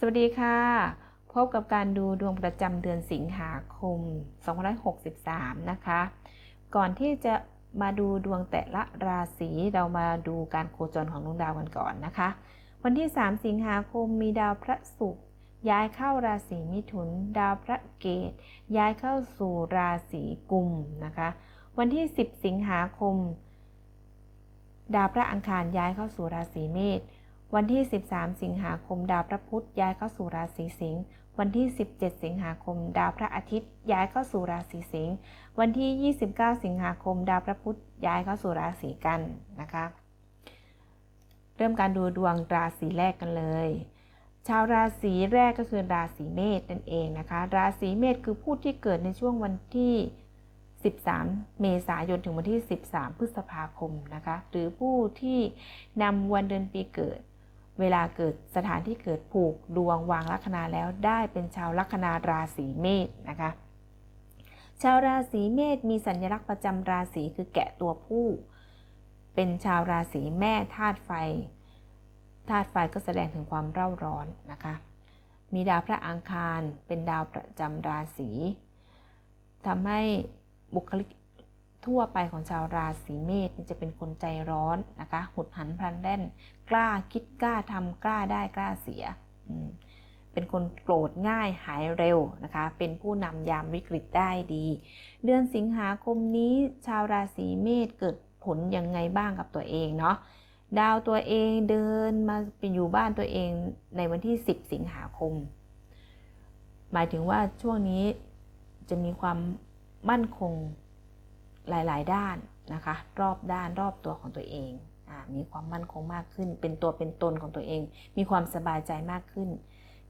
สวัสดีค่ะ พบกับการดูดวงประจำเดือนสิงหาคม 2563 นะคะ ก่อนที่จะมาดูดวงแต่ละราศีเรามาดูการโคจรของดวงดาวกันก่อนนะคะ วันที่ 3 สิงหาคมมีดาวพระศุกร์ย้ายเข้าราศีมิถุน ดาวพระเกตย้ายเข้าสู่ราศีกุมนะคะ วันที่ 10 สิงหาคม ดาวพระอังคารย้ายเข้าสู่ราศีเมษ วันที่ 13 สิงหาคมดาวพระพุธย้ายเข้าสู่ราศีสิงห์ วันที่ 17 สิงหาคม ดาวพระอาทิตย์ย้ายเข้าสู่ราศีสิงห์ วันที่ 29 สิงหาคม ดาวพระพุธย้ายเข้าสู่ราศีกันนะคะ เริ่มการดูดวงราศีแรกกันเลย ชาวราศีแรกก็คือราศีเมษนั่นเองนะคะ ราศีเมษคือผู้ที่เกิดในช่วงวันที่ 13 เมษายนถึงวันที่ 13 พฤษภาคมนะคะ หรือผู้ที่นำวันเดือนปีเกิด เวลาเกิดสถานที่เกิดผูกดวงวางลัคนาแล้วได้เป็นชาวลัคนาราศีเมษนะคะ ชาวราศีเมษมีสัญลักษณ์ประจำราศีคือแกะตัวผู้ เป็นชาวราศีแม่ธาตุไฟธาตุไฟก็แสดงถึงความเร่าร้อนนะคะ มีดาวพระอังคารเป็นดาวประจำราศีทำให้บุคลิก ทั่วไปของชาวราศีเมษจะเป็นคนใจร้อนนะคะหุดหันพลันแล่น กล้าคิดกล้าทำกล้าได้กล้าเสีย เป็นคนโกรธง่ายหายเร็วนะคะ เป็นผู้นำยามวิกฤตได้ดี เดือนสิงหาคมนี้ชาวราศีเมษเกิดผลยังไงบ้างกับตัวเองเนาะดาวตัวเองเดินมาไปอยู่บ้านตัวเองในวันที่ 10 สิงหาคม หมายถึงว่าช่วงนี้จะมีความมั่นคง หลาย ๆ ด้านนะคะ รอบด้านรอบตัวของตัวเองอมีความมั่นคงมากขึ้น เป็นตัวเป็นตนของตัวเอง มีความสบายใจมากขึ้น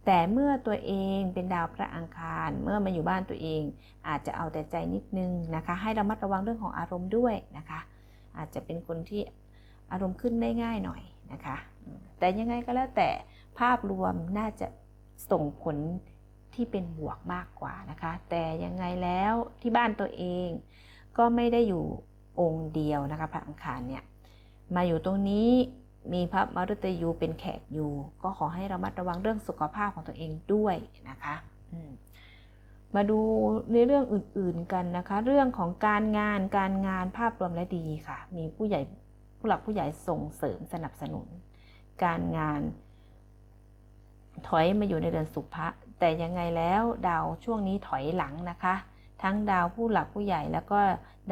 แต่เมื่อตัวเองเป็นดาวพระอังคาร เมื่อมาอยู่บ้านตัวเอง อาจจะเอาแต่ใจนิดนึงนะคะ ให้ระมัดระวังเรื่องของอารมณ์ด้วยนะคะ อาจจะเป็นคนที่อารมณ์ขึ้นได้ง่ายหน่อยนะคะ แต่ยังไงก็แล้วแต่ภาพรวมน่าจะส่งผลที่เป็นบวกมากกว่านะคะ แต่ยังไงแล้วที่บ้านตัวเอง ก็ไม่ได้อยู่องค์เดียวนะคะพระอังคารเนี่ยมาอยู่ตรงนี้มีพระมฤตยูเป็นแขกอยู่ ก็ขอให้ระมัดระวังเรื่องสุขภาพของตัวเองด้วยนะคะมาดูในเรื่องอื่นๆกันนะคะ เรื่องของการงานการงานภาพรวมและดีค่ะ มีผู้ใหญ่ผู้หลักผู้ใหญ่ส่งเสริมสนับสนุน การงาน ถอยมาอยู่ในเดือนสุภะแต่ยังไงแล้วดาวช่วงนี้ถอยหลังนะคะ ทั้งดาวผู้หลักผู้ใหญ่ แล้วก็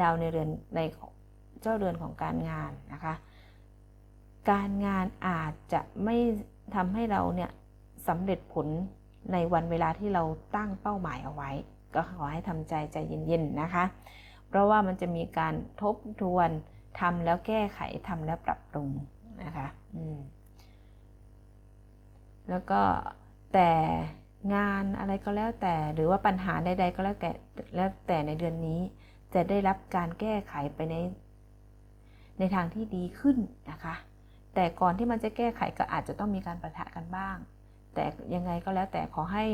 ดาวในเรือนในเจ้าเรือนของการงานนะคะ การงานอาจจะไม่ทำให้เราเนี่ยสำเร็จผลในวันเวลาที่เราตั้งเป้าหมายเอาไว้ ก็ขอให้ทำใจใจเย็นๆนะคะ เพราะว่ามันจะมีการทบทวนทำแล้วแก้ไขทำแล้วปรับปรุงนะคะ อืม แล้วก็แต่ งานอะไรก็แล้วแต่ หรือว่าปัญหาใด ๆ ก็แล้วแต่แล้วแต่ในเดือนนี้ จะได้รับการแก้ไขไปใน ในทางที่ดีขึ้นนะคะ แต่ก่อนที่มันจะแก้ไขก็อาจจะต้องมีการประทะกันบ้าง แต่ยังไงก็แล้วแต่ขอให้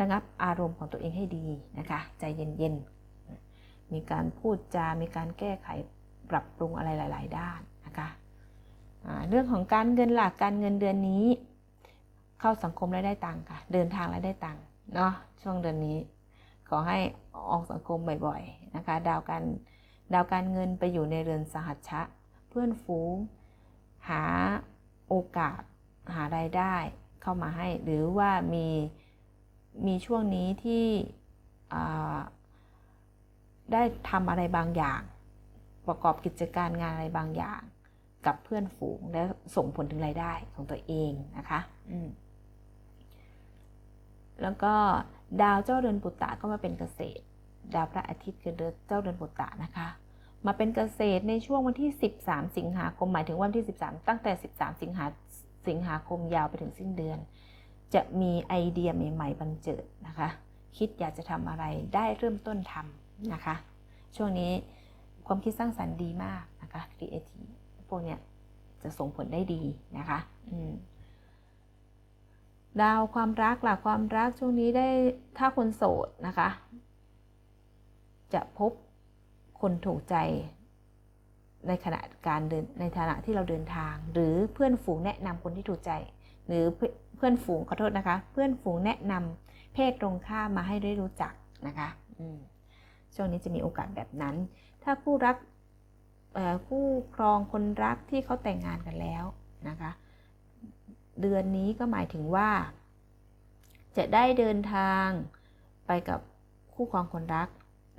ระงับอารมณ์ของตัวเองให้ดีนะคะ ใจเย็นๆ มีการพูดจา มีการแก้ไขปรับปรุงอะไรหลาย ๆ ด้านนะคะเรื่องของการเงินหลักการเงินเดือนนี้ เข้าสังคมแล้วได้ตังค์ค่ะ เดินทางแล้วได้ตังค์เนาะช่วงเดือนนี้ ขอให้ออกสังคมบ่อยๆนะคะ ดาวการดาวการเงินไปอยู่ในเรือนสหัชชะ เพื่อนฝูง หาโอกาสหารายได้เข้ามาให้ หรือว่ามีมีช่วงนี้ที่ได้ทำอะไรบางอย่าง ประกอบกิจการงานอะไรบางอย่าง กับเพื่อนฝูงและส่งผลถึงรายได้ของตัวเองนะคะ อืม แล้วก็ดาวเจ้าเรือนปุตตะก็มาเป็นเกษตร ดาวพระอาทิตย์คือเจ้าเรือนปุตตะนะคะ มาเป็นเกษตรในช่วงวันที่ 13 สิงหาคมหมายถึงวันที่ 13 ตั้งแต่ 13 สิงหาสิงหาคมยาวไปถึงสิ้นเดือน จะมีไอเดียใหม่ๆบันเจิดนะคะ คิดอยากจะทำอะไรได้เริ่มต้นทำนะคะ ช่วงนี้ความคิดสร้างสรรค์ดีมากนะคะ creative พวกเนี้ยจะส่งผลได้ดีนะคะ อืม ดาวความรักหลักความรักช่วงนี้ได้ถ้าคนโสดนะคะ จะพบคนถูกใจในขณะการเดินในฐานะที่เราเดินทาง หรือเพื่อนฝูงแนะนำคนที่ถูกใจ หรือเพื่อนฝูงขอโทษนะคะ เพื่อนฝูงแนะนำเพศตรงข้ามมาให้ได้รู้จักนะคะช่วงนี้จะมีโอกาสแบบนั้น ถ้าคู่รักคู่ครองคนรักที่เขาแต่งงานกันแล้วนะคะ เดือนนี้ก็หมายถึงว่า จะได้เดินทางไปกับคู่ครองคนรัก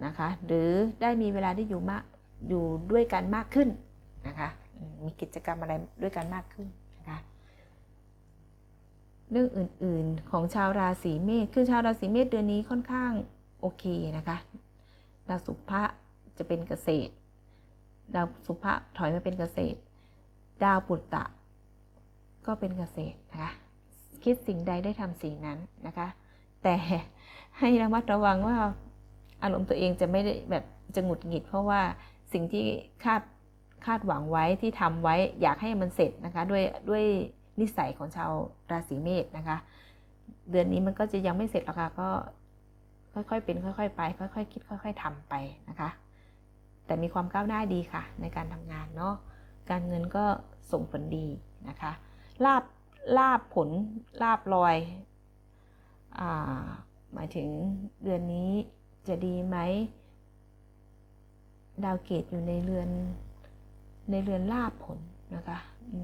นะคะ หรือได้มีเวลาที่อยู่มากอยู่ด้วยกันมากขึ้นนะคะมมีกิจกรรมอะไรด้วยกันมากขึ้นนะคะเรื่องอื่นๆของชาวราศีเมษคือชาวราศีเมษเดือนนี้ค่อนข้างโอเคนะคะดาวสุภะจะเป็นเกษตร ดาวสุภะถอยมาเป็นเกษตร ดาวปุตตะ ก็เป็นเกษตรนะคะคิดสิ่งใดได้ทำสิ่งนั้นนะคะ แต่ให้ระมัดระวังว่าอารมณ์ตัวเองจะไม่ได้แบบจะหงุดหงิด เพราะว่าสิ่งที่คาดคาดหวังไว้ที่ทำไว้อยากให้มันเสร็จนะคะด้วยด้วยนิสัยของชาวราศีเมษนะคะ เดือนนี้มันก็จะยังไม่เสร็จหรอกค่ะก็ค่อยๆ เป็น ค่อย ๆ ไป ค่อย ๆ คิด ค่อย ๆทำไปนะคะ แต่มีความก้าวหน้าดีค่ะ ในการทำงานเนาะการเงินก็ส่งผลดีนะคะ ลาบลาบผลลาบลอยอหมายถึงเดือนนี้จะดีไหม ดาวเกตอยู่ในเรือนในเรือนลาบผลนะคะอ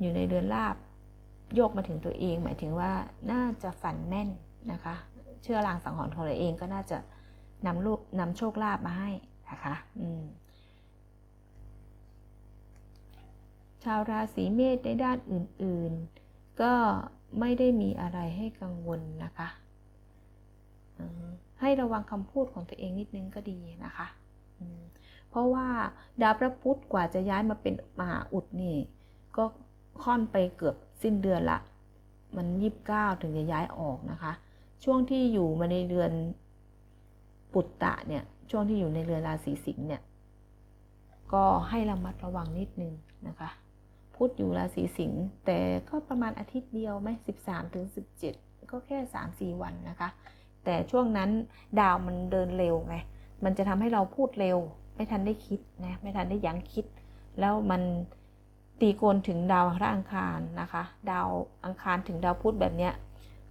อยู่ในเรือนลาบโยกมาถึงตัวเอง หมายถึงว่าน่าจะฝันแม่นนะคะ เชื่อรางสังหรณ์ของเราเองก็น่าจะนำลูกนำโชคลาภมาให้นะคะ อืม ชาวราศีเมษในด้านอื่นๆ ก็ไม่ได้มีอะไรให้กังวลนะคะ ให้ระวังคำพูดของตัวเองนิดนึงก็ดีนะคะ เพราะว่าดาวพระพุธกว่าจะย้ายมาเป็นมหาอุดนี่ ก็ค่อนไปเกือบสิ้นเดือนละ มันยีิบเก้าถึงจะย้ายออกนะคะ ช่วงที่อยู่มาในเรือนปุตตะเนี่ย ช่วงที่อยู่ในเรือนราศีสิงห์เนี่ย ก็ให้ระมัดระวังนิดนึงนะคะ พุธอยู่ราศีสิงห์แต่ก็ประมาณอาทิตย์เดียวไหมสิบสามถึงสิบเจ็ดก็แค่สามสี่วันนะคะ แต่ช่วงนั้นดาวมันเดินเร็วไงมันจะทำให้เราพูดเร็ว ไม่ทันได้คิดนะไม่ทันได้ยั้งคิด แล้วมันตีโกนถึงดาวพระอังคารนะคะ ดาวอังคารถึงดาวพุธแบบเนี้ย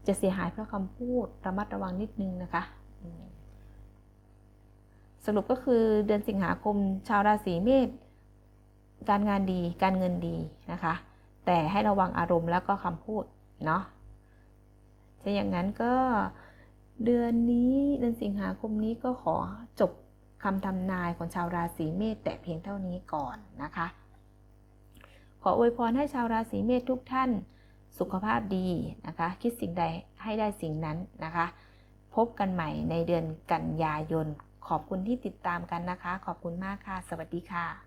จะเสียหายเพราะคำพูดระมัดระวังนิดนึงนะคะสรุปก็คือเดือนสิงหาคมชาวราศีเมษ การงานดีการเงินดีนะคะ แต่ให้ระวังอารมณ์แล้วก็คำพูดเนาะถ้าอย่างนั้นก็เดือนนี้เดือนสิงหาคมนี้ก็ขอจบคำทำนายของชาวราศีเมษแต่เพียงเท่านี้ก่อนนะคะ ขออวยพรให้ชาวราศีเมษทุกท่านสุขภาพดีนะคะ คิดสิ่งใดให้ได้สิ่งนั้นนะคะ พบกันใหม่ในเดือนกันยายน ขอบคุณที่ติดตามกันนะคะ ขอบคุณมากค่ะ สวัสดีค่ะ